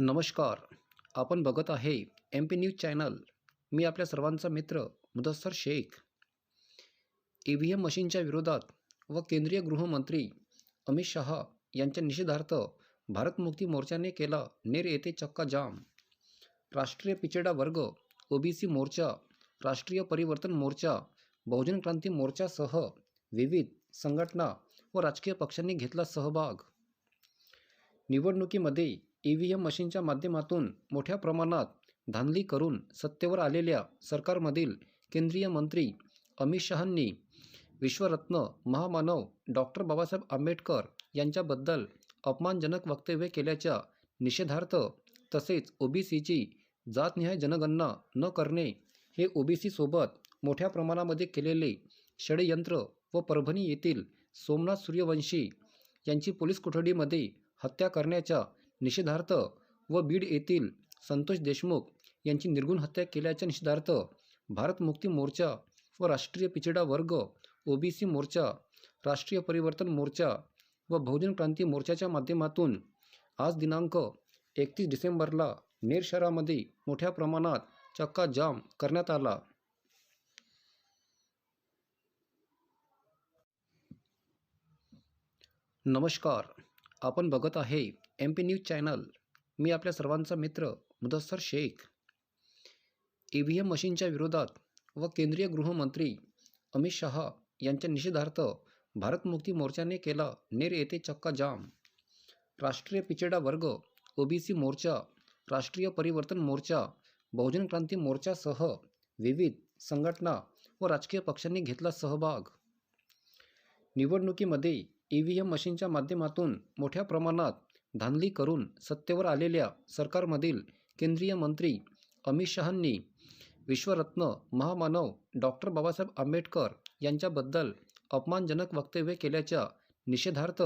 नमस्कार. आपण बघत आहे एम पी न्यूज चॅनल मी आपल्या सर्वांचा मित्र Mudassar Shaikh. E V M मशीनच्या विरोधात व केंद्रीय गृहमंत्री अमित शहा यांच्या निषेधार्थ भारत मुक्ती मोर्चाने केला नेर येथे चक्का जाम. राष्ट्रीय पिछडा वर्ग ओबीसी मोर्चा राष्ट्रीय परिवर्तन मोर्चा बहुजन क्रांती मोर्चासह विविध संघटना व राजकीय पक्षांनी घेतला सहभाग. निवडणुकीमध्ये ई व्ही एम मशीनच्या माध्यमातून मोठ्या प्रमाणात धांदली करून सत्तेवर आलेल्या सरकारमधील केंद्रीय मंत्री अमित शहांनी विश्वरत्न महामानव डॉक्टर बाबासाहेब आंबेडकर यांच्याबद्दल अपमानजनक वक्तव्य केल्याच्या निषेधार्थ तसेच ओबीसीची जातनिहाय जनगणना न करणे हे ओबीसीसोबत मोठ्या प्रमाणामध्ये केलेले षडयंत्र व परभणी येथील सोमनाथ सूर्यवंशी यांची पोलीस कोठडीमध्ये हत्या करण्याच्या निषेधार्थ व बीड येथील संतोष देशमुख यांची निर्गुण हत्या केल्याच्या निषेधार्थ भारत मुक्ती मोर्चा व राष्ट्रीय पिछडा वर्ग ओबीसी मोर्चा राष्ट्रीय परिवर्तन मोर्चा व बहुजन क्रांती मोर्चाच्या माध्यमातून आज दिनांक एकतीस डिसेंबरला नेर शहरामध्ये मोठ्या प्रमाणात चक्का जाम करण्यात आला. नमस्कार. आपण बघत आहे एम पी न्यूज चॅनल मी आपल्या सर्वांचा मित्र Mudassar Shaikh. E V M मशीनच्या विरोधात व केंद्रीय गृहमंत्री अमित शहा यांच्या निषेधार्थ भारत मुक्ती मोर्चाने केला नेर येथे चक्का जाम. राष्ट्रीय पिछडा वर्ग ओबीसी मोर्चा राष्ट्रीय परिवर्तन मोर्चा बहुजन क्रांती मोर्चासह विविध संघटना व राजकीय पक्षांनी घेतला सहभाग. निवडणुकीमध्ये ई व्ही एम मशीनच्या माध्यमातून मोठ्या प्रमाणात धांदली करून सत्तेवर आलेल्या सरकारमधील केंद्रीय मंत्री अमित शहांनी विश्वरत्न महामानव डॉक्टर बाबासाहेब आंबेडकर यांच्याबद्दल अपमानजनक वक्तव्य केल्याच्या निषेधार्थ